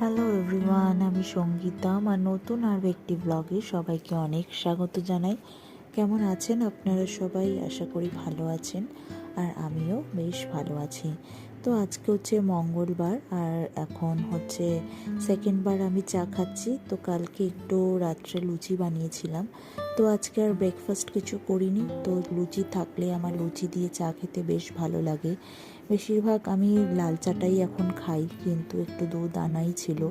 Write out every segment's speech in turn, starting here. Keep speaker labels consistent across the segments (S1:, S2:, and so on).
S1: Hello everyone আমি সঙ্গীতা, আমার নতুন আর একটি ব্লগে সবাইকে অনেক স্বাগত জানাই। কেমন আছেন আপনারা সবাই? আশা করি ভালো আছেন, আর আমিও বেশ ভালো আছি। তো আজকে হচ্ছে মঙ্গলবার, আর এখন হচ্ছে সেকেন্ডবার আমি চা খাচ্ছি। তো কালকে একটু রাত্রে লুচি বানিয়েছিলাম। তো আজকে আর ব্রেকফাস্ট কিছু করিনি। তো লুচি থাকলে আমার লুচি দিয়ে চা খেতে বেশ ভালো লাগে। বেশিরভাগ আমি লাল চাটাই এখন খাই, কিন্তু একটু দুধ আনাই ছিল।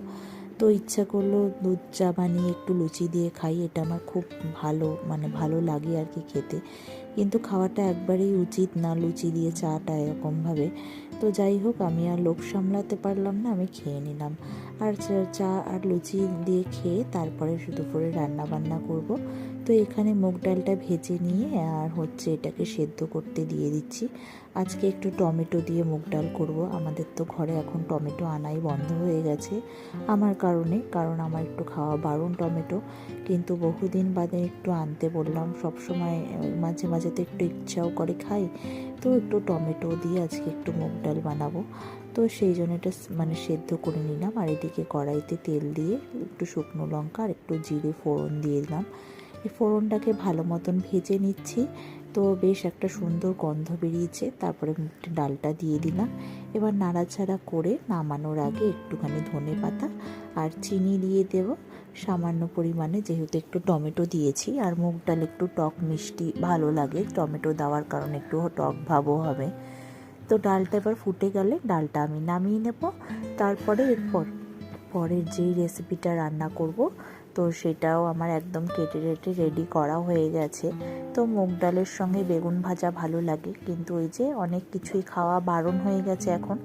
S1: তো ইচ্ছা করল দুধ চা বানিয়ে একটু লুচি দিয়ে খাই, এটা আমার খুব ভালো মানে ভালো লাগে আর কি খেতে। কিন্তু খাওয়াটা একবারেই উচিত না লুচি দিয়ে চাটা এরকমভাবে। তো যাই হোক, আমি আর লোভ সামলাতে পারলাম না, আমি খেয়ে নিলাম। আর চা- আর লুচি দিয়ে খেয়ে তারপরে করে রান্না বান্না করব। তো এখানে মুগ ডালটা ভেজে নিয়ে আর হচ্ছে এটাকে সেদ্ধ করতে দিয়ে দিচ্ছি। আজকে একটু টমেটো দিয়ে মুগ ডাল করব। আমাদের তো ঘরে এখন টমেটো আনাই বন্ধ হয়ে গেছে আমার কারণে, কারণ আমার একটু খাওয়া বারণ টমেটো। কিন্তু বহুদিন বাদে একটু আনতে বললাম সব সময় মাঝে মাঝে তো একটু ইচ্ছাও করে খাই। তো একটু টমেটো দিয়ে আজকে একটু মুগ ডাল বানাবো। তো সেই জন্য এটা মানে সেদ্ধ করে নিলাম। আর এদিকে কড়াইতে তেল দিয়ে একটু শুকনো লঙ্কা আর একটু জিরে ফোড়ন দিয়ে দিলাম। এই ফোড়নটাকে ভালো মতন ভেজে নিচ্ছি। তো বেশ একটা সুন্দর গন্ধ বেরিয়েছে। তারপরে ডালটা দিয়ে দিলাম। এবার নাড়াচাড়া করে নামানোর আগে একটুখানি ধনে পাতা আর চিনি দিয়ে দেব। সামান্য পরিমাণে যেহেতু একটু টমেটো দিয়েছি আর মুগ ডাল একটু টক মিষ্টি ভালো লাগে, টমেটো দেওয়ার কারণে একটু টক ভাবও হবে। তো ডালটা এবার ফুটে গেলে ডালটা আমি নামিয়ে নেব। তারপরে এরপর পরের যেই রেসিপিটা রান্না করব তো সেটাও আমার একদম কেটে কেটে রেডি করা হয়ে গেছে। তো মুগ ডালের সঙ্গে বেগুন ভাজা ভালো লাগে। কিন্তু ওই যে অনেক কিছুই খাওয়া বারণ হয়ে গেছে এখন।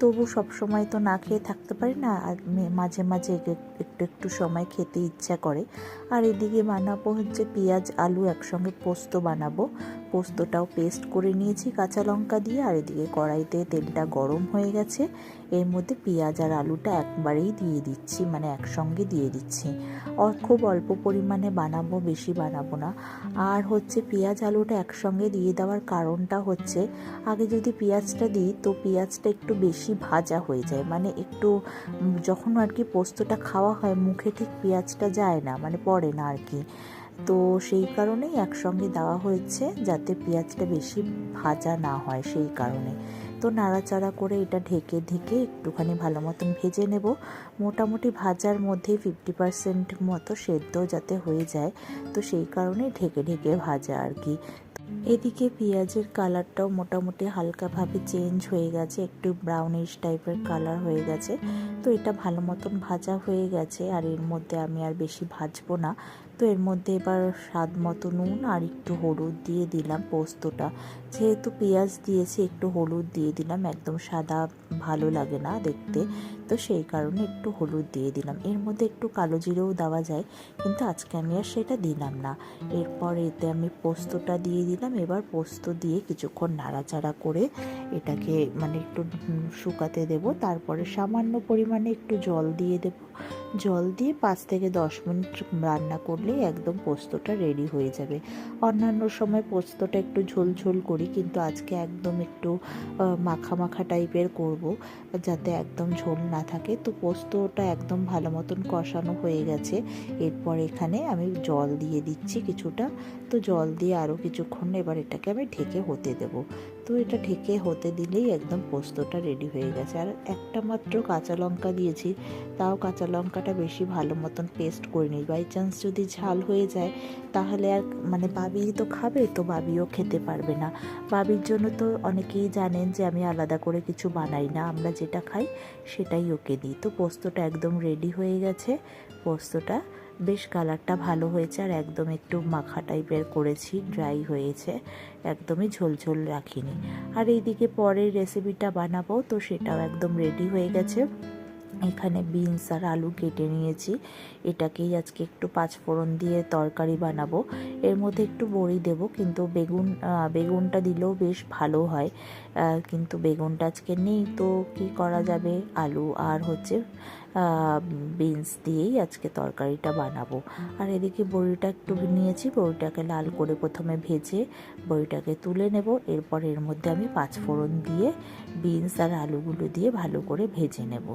S1: তবু সব সময় তো না খেয়ে থাকতে পারি না, আর মাঝে মাঝে এক- একটু একটু সময় খেতে ইচ্ছা করে। আর এদিকে বানাবো হচ্ছে পেঁয়াজ, আলু একসঙ্গে পোস্ত বানাবো। পোস্তটাও পেস্ট করে নিয়েছি কাঁচা লঙ্কা দিয়ে, আর এদিকে কড়াইতে তেলটা গরম হয়ে গেছে। এর মধ্যে পেঁয়াজ আর আলুটা একবারেই দিয়ে দিচ্ছি মানে একসঙ্গে দিয়ে দিচ্ছি। অ- খুব অল্প পরিমাণে বানাবো, বেশি বানাবো না। আর হচ্ছে পেঁয়াজ, আলুটা একসঙ্গে দিয়ে দেওয়ার কারণটা হচ্ছে, আগে যদি পেঁয়াজটা দিই, তো পেঁয়াজটা একটু বেশি ভাজা হয়ে যায়। মানে একটু যখন আর কি পোস্তটা খাওয়া হয়, মুখে ঠিক পেঁয়াজটা যায় না মানে পড়ে না আর কি। তো সেই কারণেই একসঙ্গে দেওয়া হয়েছে যাতে পেঁয়াজটা বেশি ভাজা না হয় সেই কারণে। তো নাড়াচাড়া করে এটা ঢেকে ঢেকে একটুখানি ভালো মতন ভেজে নেব। মোটামুটি ভাজার মধ্যে ফিফটি পার্সেন্ট মতো সেদ্ধ যাতে হয়ে যায়, তো সেই কারণে ঢেকে ঢেকে ভাজা আর কি। এদিকে পেঁয়াজের কালারটাও মোটামুটি হালকাভাবে চেঞ্জ হয়ে গেছে, একটু ব্রাউনিশ টাইপের কালার হয়ে গেছে। তো এটা ভালো মতন ভাজা হয়ে গেছে, আর এর মধ্যে আমি আর বেশি ভাজবো না। তো এর মধ্যে এবার স্বাদ মতো নুন আর একটু হলুদ দিয়ে দিলাম পোস্তটা। যেহেতু পেঁয়াজ দিয়েছি, একটু হলুদ দিয়ে দিলাম, একদম সাদা ভালো লাগে না দেখতে। তো সেই কারণে একটু হলুদ দিয়ে দিলাম। এর মধ্যে একটু কালো জিরেও দেওয়া যায়, কিন্তু আজকে আমি আর সেটা দিলাম না। এরপর এতে আমি পোস্তটা দিয়ে দিলাম। এবার পোস্ত দিয়ে কিছুক্ষণ নাড়াচাড়া করে এটাকে মানে একটু শুকাতে দেব। তারপরে সামান্য পরিমাণে একটু জল দিয়ে দেব। জল দিয়ে পাঁচ থেকে দশ মিনিট রান্না করলেই একদম পোস্তটা রেডি হয়ে যাবে। অন্যান্য সময় পোস্তটা একটু ঝোল ঝোল করি, কিন্তু আজকে একদম একটু মাখা মাখা টাইপের করব যাতে একদম ঝোল না থাকে। তো পোস্তটা একদম ভালো মতন কষানো হয়ে গেছে। এরপর এখানে আমি জল দিয়ে দিচ্ছি কিছুটা। তো জল দিয়ে আরও কিছুক্ষণ এবার এটাকে আমি ঢেকে হতে দেব। তো এটা ঢেকে হতে দিলেই একদম পোস্তটা রেডি হয়ে গেছে। আর একটা মাত্র কাঁচা লঙ্কা দিয়েছি, তাও কাঁচা লঙ্কাটা বেশি ভালো মতন পেস্ট করে নিই। বাই চান্স যদি ঝাল হয়ে যায়, তাহলে আর মানে বাবি তো খাবে, তো বাবিও খেতে পারবে না। বাবির জন্য তো অনেকেই জানেন যে, আমি আলাদা করে কিছু বানাই না। আমরা যেটা খাই, সেটাই ওকে দিই। তো পোস্তটা একদম রেডি হয়ে গেছে। পোস্তটা বেশ কালারটা ভালো হয়েছে আর একদম একটু মাখা টাইপের করেছি ড্রাই হয়েছে। একদমই ঝোলঝোল রাখিনি। আর এইদিকে পরের রেসিপিটা বানাবো, তো সেটাও একদম রেডি হয়ে গেছে। এখানে বিনস আর আলু কেটে নিয়েছি। এটাকেই আজকে একটু পাঁচফোড়ন দিয়ে তরকারি বানাবো। এর মধ্যে একটু বড়ি দেব, কিন্তু বেগুন বেগুনটা দিলেও বেশ ভালো হয়। কিন্তু বেগুনটা আজকে নেই, তো কি করা যাবে? আলু আর হচ্ছে বিনস দিয়েই আজকে তরকারিটা বানাবো। আর এদিকে বড়িটা একটু নিয়েছি, বড়িটাকে লাল করে প্রথমে ভেজে বড়িটাকে তুলে নেব। এরপর এর মধ্যে আমি পাঁচফোড়ন দিয়ে বিনস আর আলুগুলো দিয়ে ভালো করে ভেজে নেব।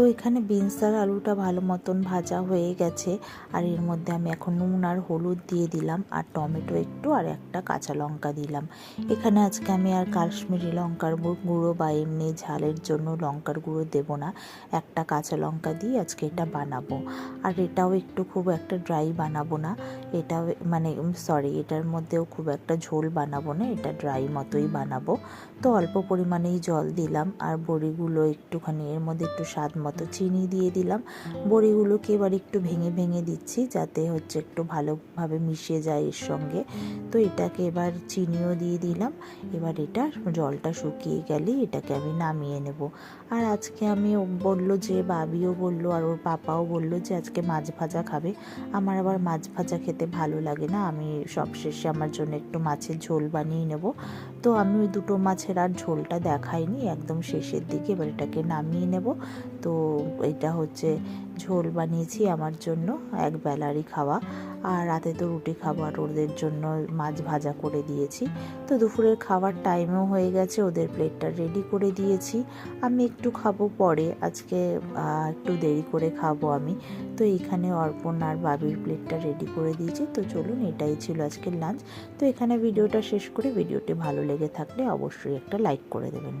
S1: তো এখানে বিনস আর আলুটা ভালো মতন ভাজা হয়ে গেছে। আর এর মধ্যে আমি এখন নুন আর হলুদ দিয়ে দিলাম, আর টমেটো একটু আর একটা কাঁচা লঙ্কা দিলাম। এখানে আজকে আমি আর কাশ্মীরি লঙ্কার গুঁড়ো বা এমনি ঝালের জন্য লঙ্কার গুঁড়ো দেবো না। একটা কাঁচা লঙ্কা দিয়ে আজকে এটা বানাবো। আর এটাও একটু খুব একটা ড্রাই বানাবো না। এটা মানে সরি এটার মধ্যেও খুব একটা ঝোল বানাবো না, এটা ড্রাই মতোই বানাবো। তো অল্প পরিমাণেই জল দিলাম, আর বড়িগুলো একটুখানি, এর মধ্যে একটু স্বাদ মতো চিনি দিয়ে দিলাম। বড়িগুলোকে এবার একটু ভেঙে ভেঙে দিচ্ছি যাতে হচ্ছে একটু ভালোভাবে মিশে যায় এর সঙ্গে। তো এটাকে এবার চিনিও দিয়ে দিলাম। এবার এটা জলটা শুকিয়ে গেলে এটাকে আমি নামিয়ে নেব। আর আজকে আমি বলল যে, বাবিও বলল আর ওর পাপাও বলল যে, আজকে মাছ ভাজা খাবে। আমার আবার মাছ ভাজা খেতে ভালো লাগে না। আমি সবশেষে আমার জন্য একটু মাছের ঝোল বানিয়ে নেব। তো আমি ওই দুটো মাছের আর ঝোলটা দেখাইনি। একদম শেষের দিকে এবার এটাকে নামিয়ে নেব। তো এটা হচ্ছে ঝোল বানিয়েছি আমার জন্য, এক বেলারই খাওয়া। আর রাতে তো রুটি খাবার ওদের জন্য মাছ ভাজা করে দিয়েছি। তো দুপুরের খাবার টাইমও হয়ে গেছে, ওদের প্লেটটা রেডি করে দিয়েছি। আমি একটু খাব পরে, আজকে একটু দেরি করে খাব আমি। তো এইখানে অর্পণ আর বাবির প্লেটটা রেডি করে দিয়েছি। তো চলুন, এটাই ছিল আজকের লাঞ্চ তো এখানে ভিডিওটা শেষ করে, ভিডিওটি ভালো লেগে থাকলে অবশ্যই একটা লাইক করে দেবেন।